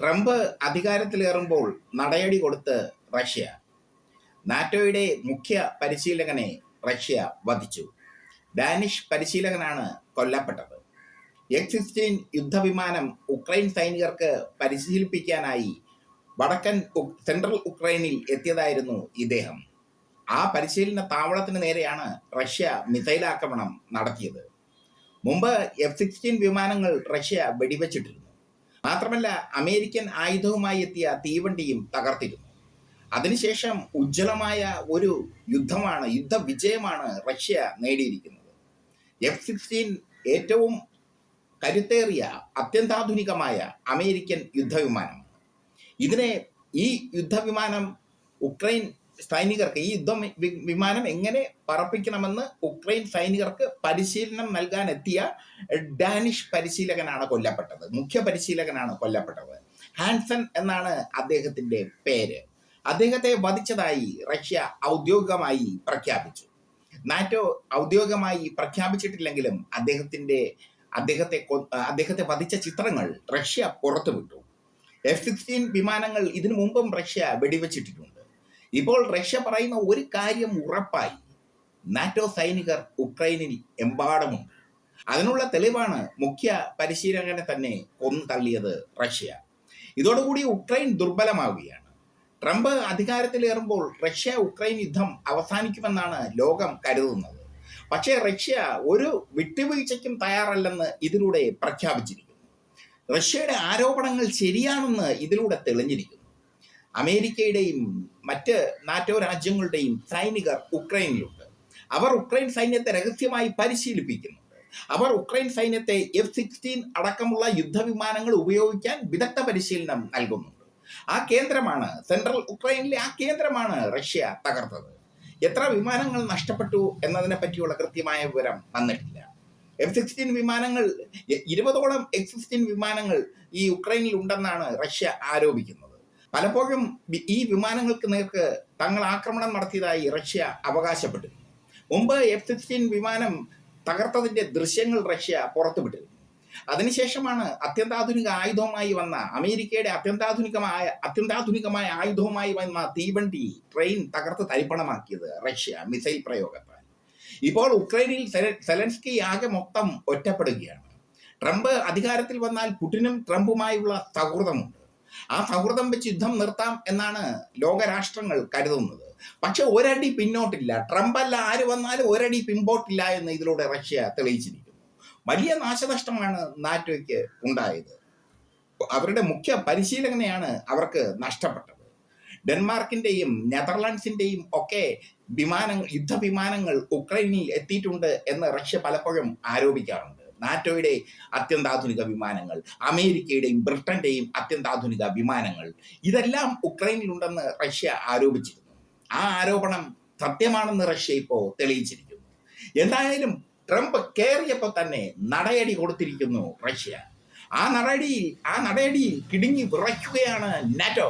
Trump അധികാരത്തിലേറുമ്പോൾ നടയടി കൊടുത്ത് Russia. നാറ്റോയുടെ മുഖ്യ പരിശീലകനെ Russia വധിച്ചു. ഡാനിഷ് പരിശീലകനാണ് കൊല്ലപ്പെട്ടത്. എക്സ് സിക്സ്റ്റീൻ യുദ്ധവിമാനം ഉക്രൈൻ സൈനികർക്ക് പരിശീലിപ്പിക്കാനായി വടക്കൻ സെൻട്രൽ ഉക്രൈനിൽ എത്തിയതായിരുന്നു ഇദ്ദേഹം. ആ പരിശീലന താവളത്തിന് നേരെയാണ് റഷ്യ മിസൈൽ ആക്രമണം നടത്തിയത്. മുമ്പ് എഫ് സിക്സ്റ്റീൻ വിമാനങ്ങൾ റഷ്യ വെടിവെച്ചിട്ടിരുന്നു. മാത്രമല്ല അമേരിക്കൻ ആയുധവുമായി എത്തിയ തീവണ്ടിയും തകർത്തിരുന്നു. അതിനുശേഷം ഉജ്ജ്വലമായ ഒരു യുദ്ധമാണ് യുദ്ധ വിജയമാണ് റഷ്യ നേടിയിരിക്കുന്നത്. എഫ് സിക്സ്റ്റീൻ ഏറ്റവും കരുത്തേറിയ അത്യന്താധുനികമായ അമേരിക്കൻ യുദ്ധവിമാനമാണ് ഇതിനെ ഈ യുദ്ധവിമാനം ഉക്രൈൻ സൈനികർക്ക് ഈ യുദ്ധ വിമാനം എങ്ങനെ പറപ്പിക്കണമെന്ന് ഉക്രൈൻ സൈനികർക്ക് പരിശീലനം നൽകാൻ എത്തിയ ഡാനിഷ് പരിശീലകനാണ് കൊല്ലപ്പെട്ടത്. മുഖ്യ പരിശീലകനാണ് കൊല്ലപ്പെട്ടത്. ഹാൻസൺ എന്നാണ് അദ്ദേഹത്തിന്റെ പേര്. അദ്ദേഹത്തെ വധിച്ചതായി റഷ്യ ഔദ്യോഗികമായി പ്രഖ്യാപിച്ചു. നാറ്റോ ഔദ്യോഗികമായി പ്രഖ്യാപിച്ചിട്ടില്ലെങ്കിലും അദ്ദേഹത്തിന്റെ അദ്ദേഹത്തെ അദ്ദേഹത്തെ വധിച്ച ചിത്രങ്ങൾ റഷ്യ പുറത്തുവിട്ടു. എഫ് സിക്സ്റ്റീൻ വിമാനങ്ങൾ ഇതിനു മുമ്പും റഷ്യ വെടിവെച്ചിട്ടിട്ടുണ്ട്. ഇപ്പോൾ റഷ്യ പറയുന്ന ഒരു കാര്യം ഉറപ്പായി. നാറ്റോ സൈനികർ ഉക്രൈനിൽ എമ്പാടുമുണ്ട്. അതിനുള്ള തെളിവാണ് മുഖ്യ പരിശീലകനെ തന്നെ കൊന്നു തള്ളിയത് റഷ്യ. ഇതോടുകൂടി ഉക്രൈൻ ദുർബലമാവുകയാണ്. ട്രംപ് അധികാരത്തിലേറുമ്പോൾ റഷ്യ ഉക്രൈൻ യുദ്ധം അവസാനിക്കുമെന്നാണ് ലോകം കരുതുന്നത്. പക്ഷേ റഷ്യ ഒരു വിട്ടുവീഴ്ചയ്ക്കും തയ്യാറല്ലെന്ന് ഇതിലൂടെ പ്രഖ്യാപിച്ചിരിക്കുന്നു. റഷ്യയുടെ ആരോപണങ്ങൾ ശരിയാണെന്ന് ഇതിലൂടെ തെളിഞ്ഞിരിക്കുന്നു. അമേരിക്കയുടെയും മറ്റ് നാറ്റോ രാജ്യങ്ങളുടെയും സൈനികർ ഉക്രൈനിലുണ്ട്. അവർ ഉക്രൈൻ സൈന്യത്തെ രഹസ്യമായി പരിശീലിപ്പിക്കുന്നുണ്ട് അവർ ഉക്രൈൻ സൈന്യത്തെ എഫ് സിക്സ്റ്റീൻ അടക്കമുള്ള യുദ്ധവിമാനങ്ങൾ ഉപയോഗിക്കാൻ വിദഗ്ധ പരിശീലനം നൽകുന്നുണ്ട്. ആ കേന്ദ്രമാണ് സെൻട്രൽ ഉക്രൈനിലെ ആ കേന്ദ്രമാണ് റഷ്യ തകർത്തത്. എത്ര വിമാനങ്ങൾ നഷ്ടപ്പെട്ടു എന്നതിനെ പറ്റിയുള്ള കൃത്യമായ വിവരം വന്നിട്ടില്ല. എഫ് സിക്സ്റ്റീൻ വിമാനങ്ങൾ ഇരുപതോളം എഫ് സിക്സ്റ്റീൻ വിമാനങ്ങൾ ഈ ഉക്രൈനിൽ ഉണ്ടെന്നാണ് റഷ്യ ആരോപിക്കുന്നത്. പലപ്പോഴും ഈ വിമാനങ്ങൾക്ക് നേർക്ക് തങ്ങൾ ആക്രമണം നടത്തിയതായി റഷ്യ അവകാശപ്പെട്ടിരുന്നു. മുമ്പ് എഫ് സിക്സ്റ്റീൻ വിമാനം തകർത്തതിന്റെ ദൃശ്യങ്ങൾ റഷ്യ പുറത്തുവിട്ടിരുന്നു. അതിനുശേഷമാണ് അത്യന്താധുനിക ആയുധവുമായി വന്ന അമേരിക്കയുടെ അത്യന്താധുനികമായ അത്യന്താധുനികമായ ആയുധവുമായി വന്ന തീവണ്ടി ട്രെയിൻ തകർത്ത് തരിപ്പണമാക്കിയത് റഷ്യ മിസൈൽ പ്രയോഗത്താൽ. ഇപ്പോൾ ഉക്രൈനിൽ സെല- സെലൻസ്കി ആകെ മൊത്തം ഒറ്റപ്പെടുകയാണ്. ട്രംപ് അധികാരത്തിൽ വന്നാൽ പുടിനും ട്രംപുമായുള്ള സൗഹൃദമുണ്ട്. ആ സൗഹൃദം വെച്ച് യുദ്ധം നിർത്താം എന്നാണ് ലോകരാഷ്ട്രങ്ങൾ കരുതുന്നത്. പക്ഷെ ഒരടി പിന്നോട്ടില്ല. ട്രംപ് അല്ല ആര് വന്നാലും ഒരടി പിമ്പോട്ടില്ല എന്ന് ഇതിലൂടെ റഷ്യ തെളിയിച്ചിരിക്കുന്നു. വലിയ നാശനഷ്ടമാണ് നാറ്റോയ്ക്ക് ഉണ്ടായത്. അവരുടെ മുഖ്യ പരിശീലകനെയാണ് അവർക്ക് നഷ്ടപ്പെട്ടത്. ഡെൻമാർക്കിന്റെയും നെതർലാൻഡ്സിന്റെയും ഒക്കെ വിമാനങ്ങൾ യുദ്ധവിമാനങ്ങൾ ഉക്രൈനിൽ എത്തിയിട്ടുണ്ട് എന്ന് റഷ്യ പലപ്പോഴും ആരോപിക്കാറുണ്ട്. നാറ്റോയുടെ അത്യന്താധുനിക വിമാനങ്ങൾ അമേരിക്കയുടെയും ബ്രിട്ടന്റെയും അത്യന്താധുനിക വിമാനങ്ങൾ ഇതെല്ലാം ഉക്രൈനിലുണ്ടെന്ന് റഷ്യ ആരോപിച്ചിരുന്നു. ആ ആരോപണം സത്യമാണെന്ന് റഷ്യ ഇപ്പോൾ തെളിയിച്ചിരിക്കുന്നു. എന്തായാലും ട്രംപ് കയറിയപ്പോൾ തന്നെ നടയടി കൊടുത്തിരിക്കുന്നു റഷ്യ. ആ നടയടിയിൽ ആ നടയടിയിൽ കിടുങ്ങി വിറയ്ക്കുകയാണ് നാറ്റോ.